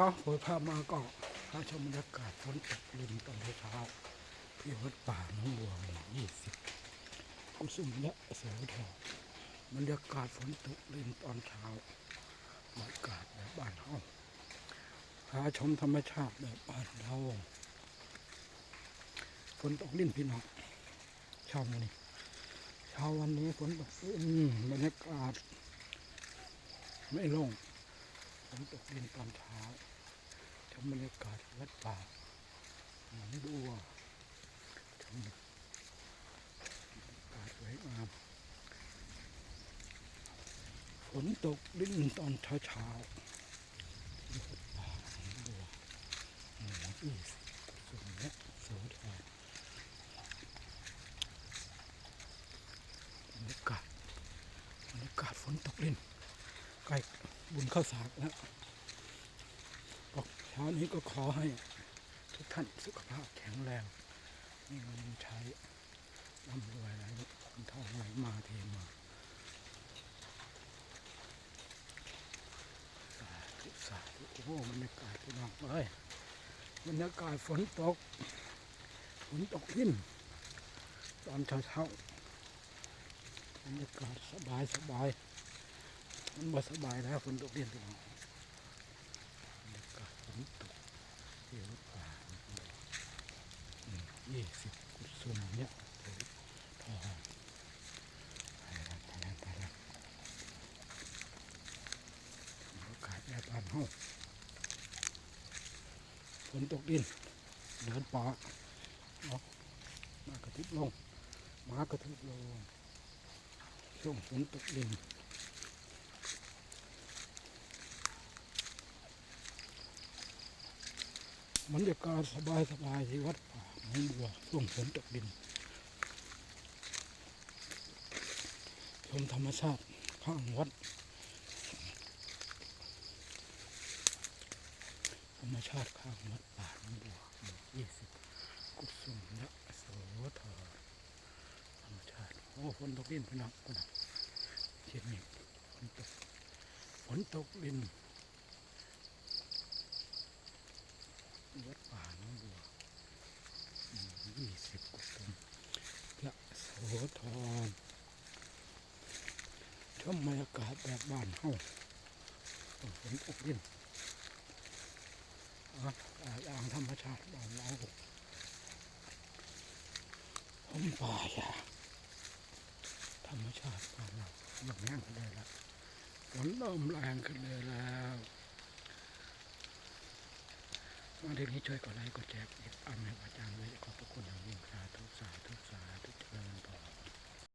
อ๋อเปิดภาพมาก็พาชมบรรยากาศฝนตกริมตอนเช้าๆที่วัดป่าหนองบัวหมู่ยี่สิบกุสุมและเสวทองบรรยากาศฝนตกริมตอนเช้าบรรยากาศแบบบ้านเฮาพาชมธรรมชาติแบบบ้านเราฝนตกริมพี่น้องเช้าวันนี้เช้าวันนี้ฝนตกริมบรรยากาศไม่ลง ฝนตกดินตอนเช้าชมบรรยากาศวัดป่าหนองบัวชมบรรยากาศสวยงามฝนตกดิ้นตอนเช้าเช้าวัดป่าหนองบัวหมู่ยี่สิบสุนและโสธรบรรยากาศบรรยากาศฝนตกดิ้นใกล้ บุญข้าสากแล้วอกเช้านี้ก็ขอให้ทุกท่านสุขภาพแข็งแรงมีเงินใช้ร่ำรวยไหลเงินทองไหลมาเทมาสาธุสาธุโอ้บรรยากาศพี่น้องเอ้ยบรรยากาศฝนตกฝนตกขึ้น ตอนเช้าเช้าๆบรรยากาศสบายสบาย มันบ่สบายแล้วฝนตกเรียนพี่น้องบรรยากาศฝนตกเที่ยวป่ายี่สิบกุศลเนี่ยโอ้ยทองไปแล้วไปแล้วไปแล้วบรรยากาศแบบานเฮาฝนตกดินเดินป่าเนาะมากระทิบลงมากระทิบลงช่วงฝนตกดิน บรรยากาศสบายสบายๆที่วัดป่าหนองบัวช่วงฝนตกดิน ชมธรรมชาติข้างวัด ธรรมชาติข้างวัดป่าหนองบัวหมู่ยี่สิบกุศุมยะโสธรธรรมชาติ โอ้ฝนตกดินพี่น้องพี่น้องเช่นนี้ฝนตกฝนตกดิน วัดป่าหน้องบัวยี่สิบกุศลยะโสธรชมบรรยากาศแบบบ้านเฮาฝนตกดินอะอ่างธรรมชาติบ้านเราผมป่าอย่าธรรมชาติบ้านเราลมแห้งขึ้นเลยแล้วฝนเริ่มแรงขึ้นเลยแล้ว มาถึงให้ช่วยกดไลค์กดแชร์อันให้อาจารย์ไว้ขอบพระคุณอย่างยิ่งสาธุสาธุสาธุเจริญพร